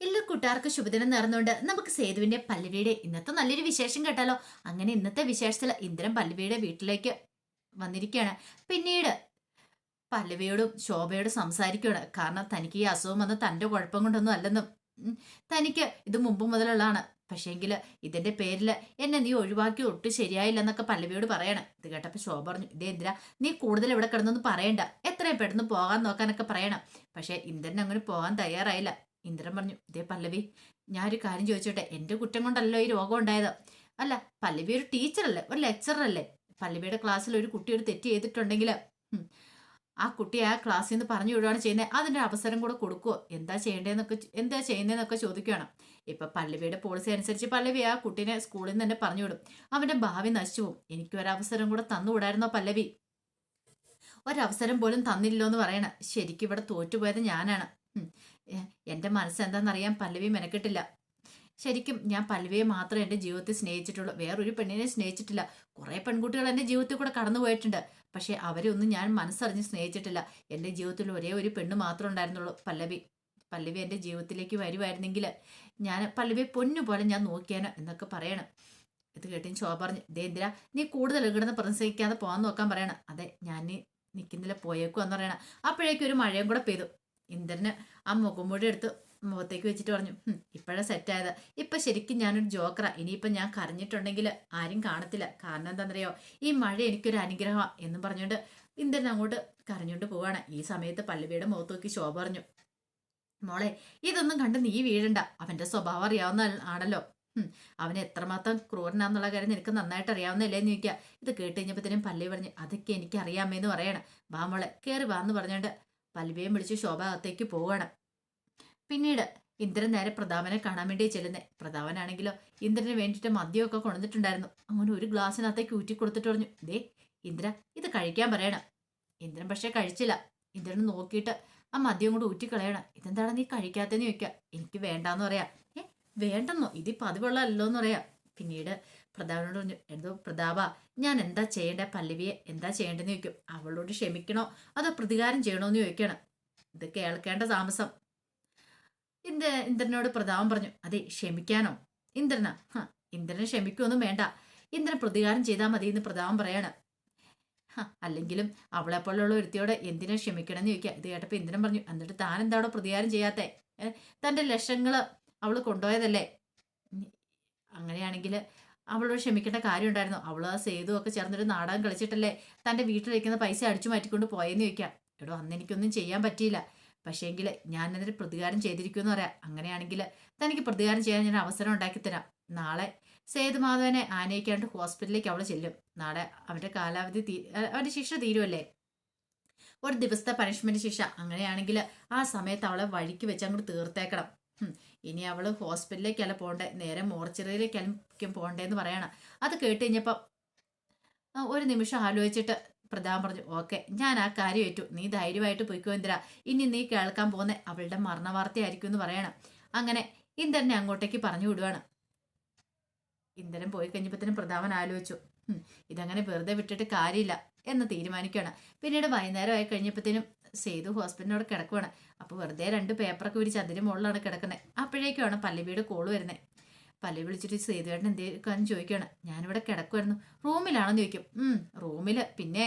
എല്ലാ കൂട്ടുകാർക്ക് ശുഭദിനം നേർന്നുകൊണ്ട് നമുക്ക് സേതുവിന്റെ പല്ലവിയുടെ ഇന്നത്തെ നല്ലൊരു വിശേഷം കേട്ടാലോ? അങ്ങനെ ഇന്നത്തെ വിശേഷത്തിൽ ഇന്ദ്രൻ പല്ലവിയുടെ വീട്ടിലേക്ക് വന്നിരിക്കുകയാണ്. പിന്നീട് പല്ലവിയോടും ശോഭയോടും സംസാരിക്കുകയാണ്. കാരണം തനിക്ക് ഈ അസുഖം വന്ന് തന്റെ കുഴപ്പം കൊണ്ടൊന്നും അല്ലെന്നും തനിക്ക് ഇത് മുമ്പ് മുതലുള്ളതാണ്. പക്ഷേങ്കിൽ ഇതിന്റെ പേരിൽ എന്നെ നീ ഒഴിവാക്കി ഒട്ടും ശരിയായില്ല എന്നൊക്കെ പല്ലവിയോട് പറയണം. ഇത് കേട്ടപ്പോൾ ശോഭ പറഞ്ഞു ഇതേ എന്തിനാ നീ കൂടുതൽ ഇവിടെ കിടന്നൊന്നും പറയണ്ട. എത്രയും പെട്ടെന്ന് പോകാൻ നോക്കാനൊക്കെ പറയണം. പക്ഷേ ഇന്ദ്രൻ അങ്ങനെ പോകാൻ തയ്യാറായില്ല. ഇന്ദ്രൻ പറഞ്ഞു ഇതേ പല്ലവി ഞാനൊരു കാര്യം ചോദിച്ചോട്ടെ എന്റെ കുറ്റം കൊണ്ടല്ലോ ഈ രോഗം ഉണ്ടായത്? അല്ല പല്ലവി ഒരു ടീച്ചറല്ലേ ഒരു ലെക്ചറല്ലേ പല്ലവിയുടെ ക്ലാസ്സിൽ ഒരു കുട്ടി ഒരു തെറ്റ് ചെയ്തിട്ടുണ്ടെങ്കിൽ ആ കുട്ടി ആ ക്ലാസ്സിൽ നിന്ന് പറഞ്ഞു വിടുകയാണ് ചെയ്യുന്നത് അതിന്റെ അവസരം കൂടെ കൊടുക്കുമോ എന്താ ചെയ്യേണ്ടതെന്നൊക്കെ എന്താ ചെയ്യുന്നതെന്നൊക്കെ ചോദിക്കുകയാണ് ഇപ്പൊ പല്ലവിയുടെ പോളിസി അനുസരിച്ച് പല്ലവി ആ കുട്ടീനെ സ്കൂളിൽ നിന്ന് തന്നെ പറഞ്ഞു വിടും. അവന്റെ ഭാവി നശിച്ചു പോകും. എനിക്ക് ഒരവസരം കൂടെ തന്നുകൂടായിരുന്നോ പല്ലവി? ഒരവസരം പോലും തന്നില്ലോ എന്ന് പറയണ. ശരിക്കും ഇവിടെ തോറ്റുപോയത് ഞാനാണ്. എന്റെ മനസ്സെന്താണെന്നറിയാൻ പല്ലവി മെനക്കെട്ടില്ല. ശരിക്കും ഞാൻ പല്ലവിയെ മാത്രമേ എന്റെ ജീവിതത്തിൽ സ്നേഹിച്ചിട്ടുള്ളൂ. വേറൊരു പെണ്ണിനെ സ്നേഹിച്ചിട്ടില്ല. കുറേ പെൺകുട്ടികൾ എന്റെ ജീവിതത്തിൽ കൂടെ കടന്നു പോയിട്ടുണ്ട്. പക്ഷേ അവരെ ഒന്നും ഞാൻ മനസ്സറിഞ്ഞ് സ്നേഹിച്ചിട്ടില്ല. എന്റെ ജീവിതത്തിൽ ഒരേ ഒരു പെണ്ണ് മാത്രമേ ഉണ്ടായിരുന്നുള്ളൂ പല്ലവി. പല്ലവി എന്റെ ജീവിതത്തിലേക്ക് വരുമായിരുന്നെങ്കിൽ ഞാൻ പല്ലവിയെ പൊന്നു പോലെ ഞാൻ നോക്കിയാനോ എന്നൊക്കെ പറയണം. ഇത് കേട്ടി ശോഭ പറഞ്ഞു ദേ നീ കൂടുതൽ ഇവിടുന്ന് പ്രസംഗിക്കാതെ പോകാൻ നോക്കാൻ പറയണം. അതെ ഞാൻ നിൽക്കുന്നില്ല പോയേക്കും എന്ന് പറയണം. അപ്പോഴേക്കും ഒരു മഴയും കൂടെ പെയ്തു. ഇന്ദ്രന് ആ മുഖം മുഴി എടുത്ത് മുഖത്തേക്ക് വെച്ചിട്ട് പറഞ്ഞു ഇപ്പോഴാ സെറ്റായത് ഇപ്പം ശരിക്കും ഞാനൊരു ജോക്കറ ഇനിയിപ്പം ഞാൻ കരഞ്ഞിട്ടുണ്ടെങ്കിൽ ആരും കാണത്തില്ല. കാരണം എന്താണെന്നറിയോ ഈ മഴ എനിക്കൊരു അനുഗ്രഹമാണ് എന്നും പറഞ്ഞുകൊണ്ട് ഇന്ദ്രൻ അങ്ങോട്ട് കരഞ്ഞുകൊണ്ട് പോവാണ്. ഈ സമയത്ത് പല്ലവിയുടെ മുഖത്ത് നോക്കി ശോഭ പറഞ്ഞു മോളെ ഇതൊന്നും കണ്ട് നീ വീഴണ്ട. അവന്റെ സ്വഭാവം അറിയാവുന്ന ആണല്ലോ. അവൻ എത്രമാത്രം ക്രൂരനാന്നുള്ള കാര്യം നിനക്ക് നന്നായിട്ട് അറിയാവുന്നല്ലേ എന്ന് ചോദിക്കുക ഇത് കേട്ട് കഴിഞ്ഞപ്പോഴത്തേനും പല്ലവി പറഞ്ഞു അതൊക്കെ എനിക്ക് അറിയാമേന്ന് പറയണം. വാ മോളെ കയറി വാ എന്ന് പറഞ്ഞുകൊണ്ട് പല്ലവിയും വിളിച്ച് ശോഭ അകത്തേക്ക് പോവുകയാണ് പിന്നീട് ഇന്ദ്രൻ നേരെ പ്രതാപനെ കാണാൻ വേണ്ടി ചെല്ലുന്നേ. പ്രതാപനാണെങ്കിലോ ഇന്ദ്രന് വേണ്ടിയിട്ട് മദ്യമൊക്കെ കൊണ്ടുവന്നിട്ടുണ്ടായിരുന്നു. അങ്ങനെ ഒരു ഗ്ലാസ്സിനകത്തേക്ക് ഊറ്റി കൊടുത്തിട്ട് പറഞ്ഞു ദേ ഇന്ദ്ര ഇത് കഴിക്കാൻ പറയണം. ഇന്ദ്രൻ പക്ഷേ കഴിച്ചില്ല. ഇന്ദ്രൻ നോക്കിയിട്ട് ആ മദ്യം കൂടെ ഊറ്റിക്കളയണം ഇതെന്താണ് നീ കഴിക്കാത്തതെന്ന് ചോദിക്കുക എനിക്ക് വേണ്ടാന്ന് പറയാം. ഏ വേണ്ടെന്നോ? ഇതിപ്പോൾ പതിവുള്ളല്ലോ എന്ന് പറയാം. പിന്നീട് പ്രതാപനോട് പറഞ്ഞു എന്തോ പ്രതാപ ഞാൻ എന്താ ചെയ്യേണ്ട? പല്ലവിയെ എന്താ ചെയ്യേണ്ടതെന്ന് ചോദിക്കും. അവളോട് ക്ഷമിക്കണോ? അതോ പ്രതികാരം ചെയ്യണോ എന്ന് ചോദിക്കണം. ഇത് കേൾക്കേണ്ട താമസം. ഇന്ദ്ര ഇന്ദ്രനോട് പ്രതാപം പറഞ്ഞു അതെ ക്ഷമിക്കാനോ? ഇന്ദ്രന ഇന്ദ്രനെ ക്ഷമിക്കൊന്നും വേണ്ട. ഇന്ദ്രൻ പ്രതികാരം ചെയ്താൽ മതി എന്ന് പ്രതാപം പറയാണ്. അല്ലെങ്കിലും അവളെ പോലുള്ള ഒരുത്തിയോട് എന്തിനാ ക്ഷമിക്കണം എന്ന് ചോദിക്കുക ഇത് കേട്ടപ്പോൾ ഇന്ദ്രൻ പറഞ്ഞു എന്നിട്ട് താൻ എന്താ അവിടെ പ്രതികാരം ചെയ്യാത്തെ? തന്റെ ലക്ഷങ്ങൾ അവൾ കൊണ്ടുപോയതല്ലേ? അങ്ങനെയാണെങ്കിൽ അവളോട് ക്ഷമിക്കേണ്ട കാര്യം ഉണ്ടായിരുന്നു അവൾ ആ സേതു ഒക്കെ ചേർന്നൊരു നാടകം കളിച്ചിട്ടല്ലേ തന്റെ വീട്ടിലിരിക്കുന്ന പൈസ അടിച്ചു മാറ്റിക്കൊണ്ട് പോയെന്ന് ചോദിക്കാം. എടോ അന്ന് എനിക്കൊന്നും ചെയ്യാൻ പറ്റിയില്ല. പക്ഷേങ്കിൽ ഞാൻ അതിന് പ്രതികാരം ചെയ്തിരിക്കുമെന്ന് പറയാം. അങ്ങനെയാണെങ്കിൽ തനിക്ക് പ്രതികാരം ചെയ്യാൻ ഞാൻ അവസരം ഉണ്ടാക്കിത്തരാം നാളെ സേതുമാധവനെ ആനയിക്കാണ്ട് ഹോസ്പിറ്റലിലേക്ക് അവൾ ചെല്ലും. നാളെ അവന്റെ കാലാവധി തീ അവന്റെ ശിക്ഷ തീരുമല്ലേ ഒരു ദിവസത്തെ പണിഷ്മെന്റ് ശിക്ഷ. അങ്ങനെയാണെങ്കിൽ ആ സമയത്ത് അവളെ വഴിക്ക് വെച്ച് അങ്ങോട്ട് തീർത്തേക്കണം. ഇനി അവൾ ഹോസ്പിറ്റലിലേക്കല്ല പോകണ്ടേ നേരെ മോർച്ചറിയിലേക്കായിരിക്കും പോണ്ടേന്ന് പറയണം. അത് കേട്ട് കഴിഞ്ഞപ്പം ഒരു നിമിഷം ആലോചിച്ചിട്ട് പ്രധാൻ പറഞ്ഞു ഓക്കെ ഞാൻ ആ കാര്യം ഏറ്റു. നീ ധൈര്യമായിട്ട് പോയിക്കോ ഇന്ദിര. ഇനി നീ കേൾക്കാൻ പോകുന്ന അവളുടെ മരണവാർത്തയായിരിക്കും എന്ന് പറയണം. അങ്ങനെ ഇന്ദ്രനെ അങ്ങോട്ടേക്ക് പറഞ്ഞു വിടുവാണ്. ഇന്ദ്രൻ പോയി കഴിഞ്ഞപ്പോഴത്തേനും പ്രധാവൻ ആലോചിച്ചു ഇതങ്ങനെ വെറുതെ വിട്ടിട്ട് കാര്യമില്ല. എന്ന് തീരുമാനിക്കുകയാണ്. പിന്നീട് വൈകുന്നേരം ആയി കഴിഞ്ഞപ്പോഴത്തേനും സേതു ഹോസ്പിറ്റലിനോട് കിടക്കുവാണ്. അപ്പോൾ വെറുതെ രണ്ട് പേപ്പറൊക്കെ വിരിച്ച് അതിന് മുകളിലാണ് കിടക്കുന്നത് അപ്പോഴേക്കുമാണ് പല്ലവിയുടെ കോൾ വരുന്നത് പല്ലവി വിളിച്ചിട്ട് സേതുവേട്ടൻ എന്തേക്കാന്ന് ചോദിക്കുകയാണ്. ഞാനിവിടെ കിടക്കുമായിരുന്നു റൂമിലാണെന്ന് ചോദിക്കും. ഉം റൂമിൽ. പിന്നെ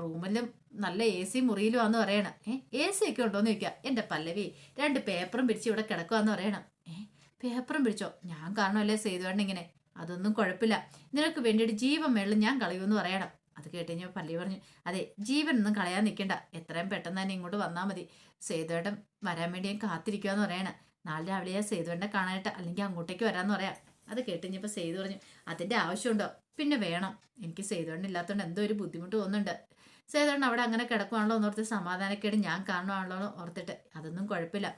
റൂമിലും നല്ല എ സി മുറിയിലുവാന്ന് പറയണം. ഏ എ സി ഒക്കെ ഉണ്ടോന്ന് ചോദിക്കുക. എന്റെ പല്ലവി രണ്ട് പേപ്പറും പിടിച്ച് ഇവിടെ കിടക്കുവാന്ന് പറയണം. ഏ പേപ്പറും പിടിച്ചോ? ഞാൻ കാരണമല്ലേ സേതുവേട്ടൻ ഇങ്ങനെ? അതൊന്നും കുഴപ്പമില്ല. നിനക്ക് വേണ്ടിയിട്ട് ജീവൻ മേളിൽ ഞാൻ കളയുമെന്ന് പറയണം. അത് കേട്ട് കഴിഞ്ഞപ്പോൾ പള്ളി പറഞ്ഞു അതെ ജീവനൊന്നും കളയാൻ നിൽക്കണ്ട. എത്രയും പെട്ടെന്ന് തന്നെ ഇങ്ങോട്ട് വന്നാൽ മതി. സേതുവേട്ടൻ വരാൻ വേണ്ടി ഞാൻ കാത്തിരിക്കുവാന്ന് പറയണേ. നാളെ രാവിലെ ഞാൻ സേതുവേട്ടനെ കാണാനായിട്ട് അല്ലെങ്കിൽ അങ്ങോട്ടേക്ക് വരാമെന്ന് പറയാം. അത് കേട്ട് കഴിഞ്ഞപ്പോൾ സേതു പറഞ്ഞു അതിന്റെ ആവശ്യമുണ്ടോ? പിന്നെ വേണം. എനിക്ക് സേതുവേട്ടൻ ഇല്ലാത്തതുകൊണ്ട് എന്തോ ഒരു ബുദ്ധിമുട്ട് തോന്നുന്നുണ്ട്. സേതുവേട്ടൻ അവിടെ അങ്ങനെ കിടക്കുവാണല്ലോ എന്നോർത്ത് സമാധാനക്കേട് ഞാൻ കാണുവാണല്ലോ എന്ന് ഓർത്തിട്ട് അതൊന്നും കുഴപ്പമില്ല.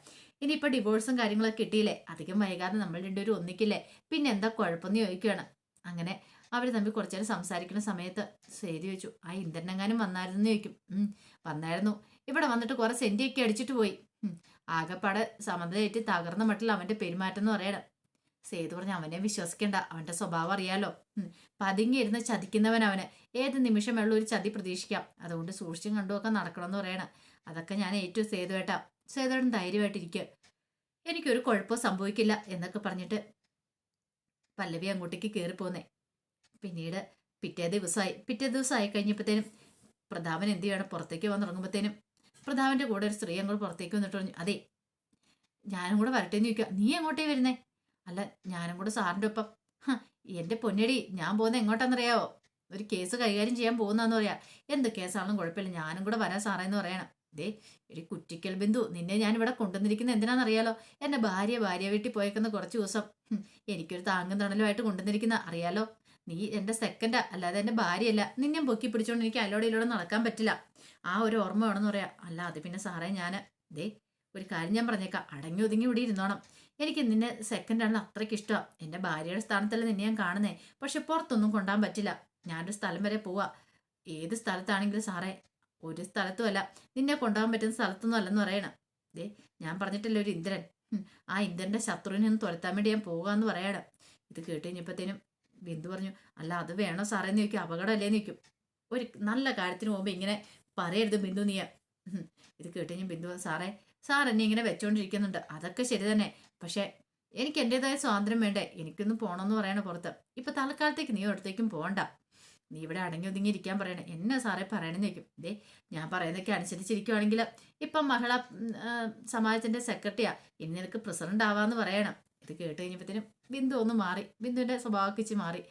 ഇനിയിപ്പോൾ ഡിവോഴ്സും കാര്യങ്ങളൊക്കെ കിട്ടിയില്ലേ? അധികം വൈകാതെ നമ്മൾ രണ്ടുപേരും ഒന്നിക്കില്ലേ? പിന്നെ എന്താ കുഴപ്പമെന്ന് ചോദിക്കുകയാണ് അങ്ങനെ അവർ തമ്മിൽ കുറച്ചു നേരം സംസാരിക്കുന്ന സമയത്ത് സേതു ചോദിച്ചു ആ ഇന്ദ്രനെങ്ങാനും വന്നായിരുന്നു ചോദിക്കും. വന്നായിരുന്നു. ഇവിടെ വന്നിട്ട് കുറെ സെന്റിയൊക്കെ അടിച്ചിട്ട് പോയി. ആകെപ്പാടെ സമനിലയേറ്റ് തകർന്ന മട്ടിൽ അവന്റെ പെരുമാറ്റം എന്ന് പറയണം. സേതു പറഞ്ഞ അവനെ വിശ്വസിക്കണ്ട. അവന്റെ സ്വഭാവം അറിയാലോ. പതുങ്ങിയിരുന്ന് ചതിക്കുന്നവൻ അവന്. ഏത് നിമിഷം വെള്ളം ഒരു ചതി പ്രതീക്ഷിക്കാം. അതുകൊണ്ട് സൂക്ഷിച്ചും കണ്ടുമൊക്കെ നടക്കണമെന്ന് പറയണം. അതൊക്കെ ഞാൻ ഏറ്റവും സേതുവേട്ടാ. സേതുവേട്ടൻ ധൈര്യമായിട്ടിരിക്കുക എനിക്കൊരു കുഴപ്പം സംഭവിക്കില്ല എന്നൊക്കെ പറഞ്ഞിട്ട് പല്ലവി അങ്ങോട്ടേക്ക് കയറി പോന്നേ പിന്നീട് പിറ്റേ ദിവസമായി പിറ്റേ ദിവസമായി കഴിഞ്ഞപ്പോഴത്തേനും പ്രതാപൻ എന്ത് ചെയ്യണം? പുറത്തേക്ക് വന്ന് തുടങ്ങുമ്പോഴത്തേനും പ്രതാപന്റെ കൂടെ ഒരു സ്ത്രീ അങ്ങോട്ട് പുറത്തേക്ക് വന്നിട്ട് പറഞ്ഞു അതെ ഞാനും കൂടെ വരട്ടെ എന്ന് ചോദിക്കുക. നീ എങ്ങോട്ടേ വരുന്നേ? അല്ല ഞാനും കൂടെ സാറിന്റെ ഒപ്പം. എന്റെ പൊന്നടി ഞാൻ പോകുന്നത് എങ്ങോട്ടാണെന്നറിയാവോ? ഒരു കേസ് കൈകാര്യം ചെയ്യാൻ പോകുന്നതെന്ന് പറയാം. എന്ത് കേസാണെന്നും കുഴപ്പമില്ല. ഞാനും കൂടെ വരാൻ സാറേ എന്ന് പറയണം. ദേ ഒരു കുറ്റിക്കൽ ബിന്ദു നിന്നെ ഞാൻ ഇവിടെ കൊണ്ടുവന്നിരിക്കുന്നത് എന്തിനാണെന്നറിയാലോ എന്റെ ഭാര്യ ഭാര്യ വീട്ടിൽ പോയേക്കുന്ന കുറച്ച് ദിവസം എനിക്കൊരു താങ്ങും തണലുമായിട്ട് കൊണ്ടുവന്നിരിക്കുന്ന അറിയാലോ? നീ എന്റെ സെക്കൻഡാ അല്ലാതെ എന്റെ ഭാര്യയല്ല. നിന്നെ പൊക്കി പിടിച്ചോണ്ട് എനിക്ക് അല്ലോടെ ഇല്ലോടെ നടക്കാൻ പറ്റില്ല. ആ ഒരു ഓർമ്മ വേണമെന്ന് പറയാം. അല്ല അത് പിന്നെ സാറേ ഞാൻ ദേ ഒരു കാര്യം ഞാൻ പറഞ്ഞേക്കാം. അടങ്ങി ഒതുങ്ങി ഇവിടെ ഇരുന്നോണം. എനിക്ക് നിന്നെ സെക്കൻഡാണ് അത്രയ്ക്ക് ഇഷ്ടമാണ് എന്റെ ഭാര്യയുടെ സ്ഥാനത്തല്ല നിന്നെ ഞാൻ കാണുന്നേ. പക്ഷെ പുറത്തൊന്നും കൊണ്ടാൻ പറ്റില്ല. ഞാനൊരു സ്ഥലം വരെ പോവാ. ഏത് സ്ഥലത്താണെങ്കിലും സാറേ ഒരു സ്ഥലത്തും അല്ല. നിന്നെ കൊണ്ടുപോകാൻ പറ്റുന്ന സ്ഥലത്തൊന്നും അല്ലെന്ന് പറയണം. ദേ ഞാൻ പറഞ്ഞിട്ടല്ലേ ഒരു ഇന്ദ്രൻ. ആ ഇന്ദ്രന്റെ ശത്രുവിനെ ഒന്ന് തുരത്താൻ വേണ്ടി ഞാൻ പോകാന്ന് പറയണം. ഇത് കേട്ട് കഴിഞ്ഞപ്പോഴത്തേനും ബിന്ദു പറഞ്ഞു അല്ല അത് വേണോ സാറേ? എന്ന് ചോദിക്കും അപകടമല്ലേ? എന്ന് ചോദിക്കും. ഒരു നല്ല കാര്യത്തിന് പോകുമ്പോൾ ഇങ്ങനെ പറയരുത് ബിന്ദു നീയ. ഇത് കേട്ട് ഞാൻ ബിന്ദു സാറേ സാർ എന്നെ ഇങ്ങനെ വെച്ചോണ്ടിരിക്കുന്നുണ്ട്. അതൊക്കെ ശരി തന്നെ. പക്ഷേ എനിക്ക് എന്റെതായ സ്വാതന്ത്ര്യം വേണ്ടേ? എനിക്കൊന്നും പോകണമെന്ന് പറയണ പുറത്ത്. ഇപ്പൊ തൽക്കാലത്തേക്ക് നീ ഒരിടത്തേക്കും പോകണ്ട നീ ഇവിടെ അടങ്ങി ഒതുങ്ങി ഇരിക്കാൻ പറയണേ. എന്നെ സാറേ പറയണമെന്ന് ചോദിക്കും. ദേ ഞാൻ പറയുന്നതൊക്കെ അനുസരിച്ചിരിക്കുവാണെങ്കിൽ ഇപ്പം മഹിളാ സമാജത്തിന്റെ സെക്രട്ടറിയാ ഇനി നിനക്ക് പ്രസിഡന്റ് ആവാന്ന് പറയണം. ഇത് കേട്ട് കഴിഞ്ഞപ്പോഴത്തേനും ബിന്ദു ഒന്ന് മാറി. ബിന്ദുവിന്റെ സ്വഭാവക്കിച്ച് മാറി.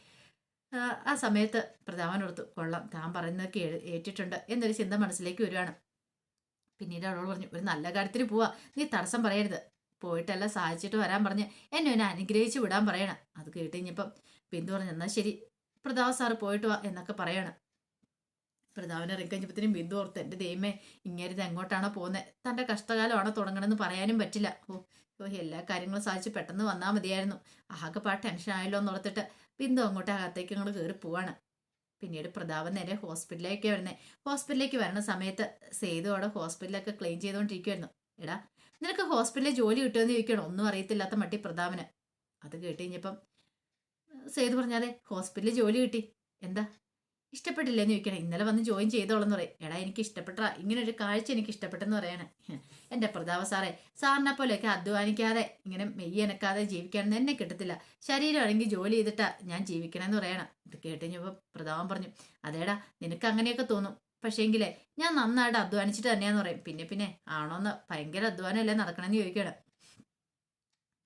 ആ, സമയത്ത് പ്രധാവൻ ഓർത്തു കൊള്ളാം താൻ പറയുന്നതൊക്കെ ഏറ്റിട്ടുണ്ട് എന്നൊരു ചിന്ത മനസ്സിലേക്ക് വരുവാണ് പിന്നീട് അവളോട് പറഞ്ഞു ഒരു നല്ല കാര്യത്തിന് പോവാ. നീ തടസ്സം പറയരുത്. പോയിട്ടല്ല സഹായിച്ചിട്ട് വരാൻ പറഞ്ഞ് എന്നെ എന്നെ അനുഗ്രഹിച്ച് വിടാൻ പറയണം. അത് കേട്ട് കഴിഞ്ഞപ്പം ബിന്ദു പറഞ്ഞു എന്നാൽ ശരി. പ്രതാപ് സാറ് പോയിട്ട് വാ എന്നൊക്കെ പറയണം. പ്രതാപനെ ഇറങ്ങിക്കഴിഞ്ഞപ്പത്തിനും ബിന്ദു ഓർത്ത് എന്റെ ദൈവമേ ഇങ്ങേരുത് എങ്ങോട്ടാണോ പോകുന്നത് തന്റെ കഷ്ടകാലമാണോ തുടങ്ങണമെന്ന് പറയാനും പറ്റില്ല. ഓ ഓ എല്ലാ കാര്യങ്ങളും സാധിച്ച് പെട്ടെന്ന് വന്നാൽ മതിയായിരുന്നു. ആകെപ്പാ ടെൻഷൻ ആയല്ലോ എന്ന് ഓർത്തിട്ട് ബിന്ദു അങ്ങോട്ട് അകത്തേക്ക് ഞങ്ങൾ കയറി പോവാണ്. പിന്നീട് പ്രതാപൻ നേരെ ഹോസ്പിറ്റലിലേക്ക് വരുന്നത് ഹോസ്പിറ്റലിലേക്ക് വരുന്ന സമയത്ത് സേതു അവിടെ ഹോസ്പിറ്റലൊക്കെ ക്ലെയിം ചെയ്തുകൊണ്ടിരിക്കുമായിരുന്നു എടാ നിനക്ക് ഹോസ്പിറ്റലിൽ ജോലി കിട്ടുമെന്ന് ചോദിക്കണം? ഒന്നും അറിയത്തില്ലാത്ത മട്ടി പ്രതാപന്. അത് കേട്ട് കഴിഞ്ഞപ്പം സേതു പറഞ്ഞാതെ ഹോസ്പിറ്റലിൽ ജോലി കിട്ടി. എന്താ? ഇഷ്ടപ്പെട്ടില്ലെന്ന് ചോദിക്കണം. ഇന്നലെ വന്ന് ജോയിൻ ചെയ്തോളെന്ന് പറയും. എടാ എനിക്ക് ഇഷ്ടപ്പെട്ട. ഇങ്ങനെ ഒരു കാഴ്ച എനിക്ക് ഇഷ്ടപ്പെട്ടെന്ന് പറയണേ. എന്റെ പ്രതാപ സാറേ സാറിനെ പോലെയൊക്കെ അധ്വാനിക്കാതെ ഇങ്ങനെ മെയ്യനക്കാതെ ജീവിക്കാനൊന്നും എന്നെ കിട്ടത്തില്ല. ശരീരമാണെങ്കിൽ ജോലി ചെയ്തിട്ടാ ഞാൻ ജീവിക്കണമെന്ന് പറയണം. ഇത് കേട്ട് കഴിഞ്ഞപ്പോൾ പ്രതാപം പറഞ്ഞു അതേടാ നിനക്ക് അങ്ങനെയൊക്കെ തോന്നും. പക്ഷേങ്കിലേ ഞാൻ നന്നായിട്ട് അധ്വാനിച്ചിട്ട് തന്നെയാന്ന് പറയും. പിന്നെ പിന്നെ ആണോന്ന് ഭയങ്കര അധ്വാനമല്ലേ നടക്കണമെന്ന് ചോദിക്കണം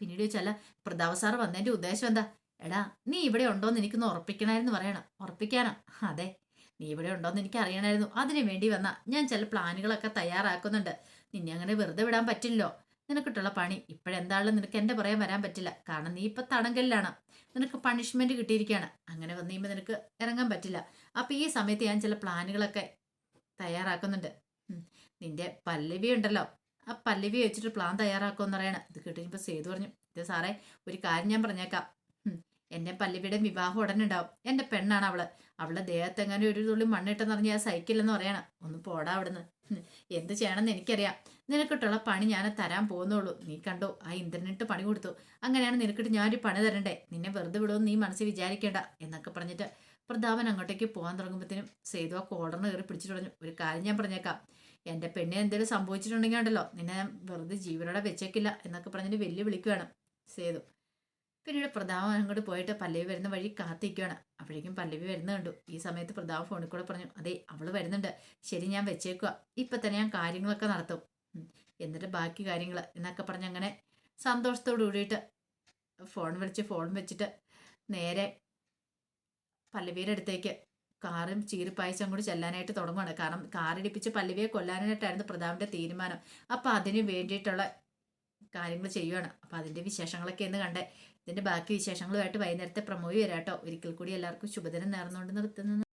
പിന്നീട് ചോദിച്ചാല പ്രതാപ സാർ വന്നതിന്റെ ഉദ്ദേശം എന്താ? എടാ നീ ഇവിടെ ഉണ്ടോന്ന് എനിക്കൊന്ന് ഉറപ്പിക്കണമായിരുന്നു പറയണം. ഉറപ്പിക്കാനാ? അതെ നീ ഇവിടെ ഉണ്ടോന്ന് എനിക്ക് അറിയണമായിരുന്നു അതിനു വേണ്ടി വന്നാ ഞാൻ ചില പ്ലാനുകളൊക്കെ തയ്യാറാക്കുന്നുണ്ട്. നിന്നെ അങ്ങനെ വെറുതെ വിടാൻ പറ്റില്ലല്ലോ. നിനക്കിട്ടുള്ള പണി ഇപ്പോഴെന്താണെന്ന് നിനക്ക് എന്റെ പറയാൻ വരാൻ പറ്റില്ല. കാരണം നീ ഇപ്പം തടങ്കലിലാണ്. നിനക്ക് പണിഷ്മെന്റ് കിട്ടിയിരിക്കുകയാണ്. അങ്ങനെ വന്നു കഴിയുമ്പോൾ നിനക്ക് ഇറങ്ങാൻ പറ്റില്ല. അപ്പോൾ ഈ സമയത്ത് ഞാൻ ചില പ്ലാനുകളൊക്കെ തയ്യാറാക്കുന്നുണ്ട്. നിന്റെ പല്ലവി ഉണ്ടല്ലോ. ആ പല്ലവി വെച്ചിട്ട് പ്ലാൻ തയ്യാറാക്കുമെന്ന് പറയണം. ഇത് കേട്ടിപ്പോ സേതു പറഞ്ഞു ഇത് സാറേ ഒരു കാര്യം ഞാൻ പറഞ്ഞേക്കാം. എന്റെ പല്ലവിയുടെ വിവാഹം ഉടനുണ്ടാവും. എന്റെ പെണ്ണാണ് അവൾ. അവളെ ദേഹത്തെങ്ങനെ ഒരു തുള്ളി മണ്ണിട്ടെന്ന് പറഞ്ഞ് ഞാൻ സഹിക്കില്ലെന്ന് പറയണം. ഒന്ന് പോടാ അവിടുന്ന്. എന്ത് ചെയ്യണമെന്ന് എനിക്കറിയാം. നിനക്കിട്ടുള്ള പണി ഞാൻ തരാൻ പോകുന്നുള്ളൂ. നീ കണ്ടോ? ആ ഇന്ദ്രനിട്ട് പണി കൊടുത്തു. അങ്ങനെയാണ് നിനക്കിട്ട് ഞാനൊരു പണി തരണ്ടേ? നിന്നെ വെറുതെ വിടുമെന്ന് നീ മനസ്സിൽ വിചാരിക്കേണ്ട എന്നൊക്കെ പറഞ്ഞിട്ട് പ്രതാപൻ അങ്ങോട്ടേക്ക് പോകാൻ തുടങ്ങുമ്പോഴത്തേനും സേതു ആ കോടറിന് കയറി പിടിച്ചു തുടങ്ങി ഒരു കാര്യം ഞാൻ പറഞ്ഞേക്കാം. എന്റെ പെണ്ണിന് എന്തെങ്കിലും സംഭവിച്ചിട്ടുണ്ടെങ്കിൽ ഉണ്ടല്ലോ. നിന്നെ വെറുതെ ജീവനോടെ വെച്ചേക്കില്ല എന്നൊക്കെ പറഞ്ഞിട്ട് വെല്ലുവിളിക്കുകയാണ് സേതു. പിന്നീട് പ്രതാപം അങ്ങോട്ട് പോയിട്ട് പല്ലവി വരുന്ന വഴി കാത്തിരിക്കുകയാണ് അപ്പോഴേക്കും പല്ലവി വരുന്ന കണ്ടു. ഈ സമയത്ത് പ്രതാപ് ഫോണിൽ കൂടെ പറഞ്ഞു അതെ അവൾ വരുന്നുണ്ട്. ശരി ഞാൻ വെച്ചേക്കുക ഇപ്പം തന്നെ ഞാൻ കാര്യങ്ങളൊക്കെ നടത്തും. എന്നിട്ട് ബാക്കി കാര്യങ്ങൾ എന്നൊക്കെ പറഞ്ഞ് അങ്ങനെ സന്തോഷത്തോടു കൂടിയിട്ട് ഫോൺ വിളിച്ച് ഫോൺ വെച്ചിട്ട് നേരെ പല്ലവിയുടെ അടുത്തേക്ക് കാറും ചീരിപ്പായസം കൂടി ചെല്ലാനായിട്ട് തുടങ്ങുകയാണ് കാരണം കാറിടിപ്പിച്ച് പല്ലവിയെ കൊല്ലാനായിട്ടായിരുന്നു പ്രതാപിന്റെ തീരുമാനം. അപ്പം അതിന് വേണ്ടിയിട്ടുള്ള കാര്യങ്ങൾ ചെയ്യുകയാണ് അപ്പം അതിന്റെ വിശേഷങ്ങളൊക്കെ എന്ന് കണ്ടേ ഇതിന്റെ ബാക്കി വിശേഷങ്ങളുമായിട്ട് വൈകുന്നേരത്തെ പ്രമോയി വരാട്ടോ. ഒരിക്കൽ കൂടി എല്ലാവർക്കും ശുഭദിനം നേർന്നുകൊണ്ട് നിർത്തുന്നു.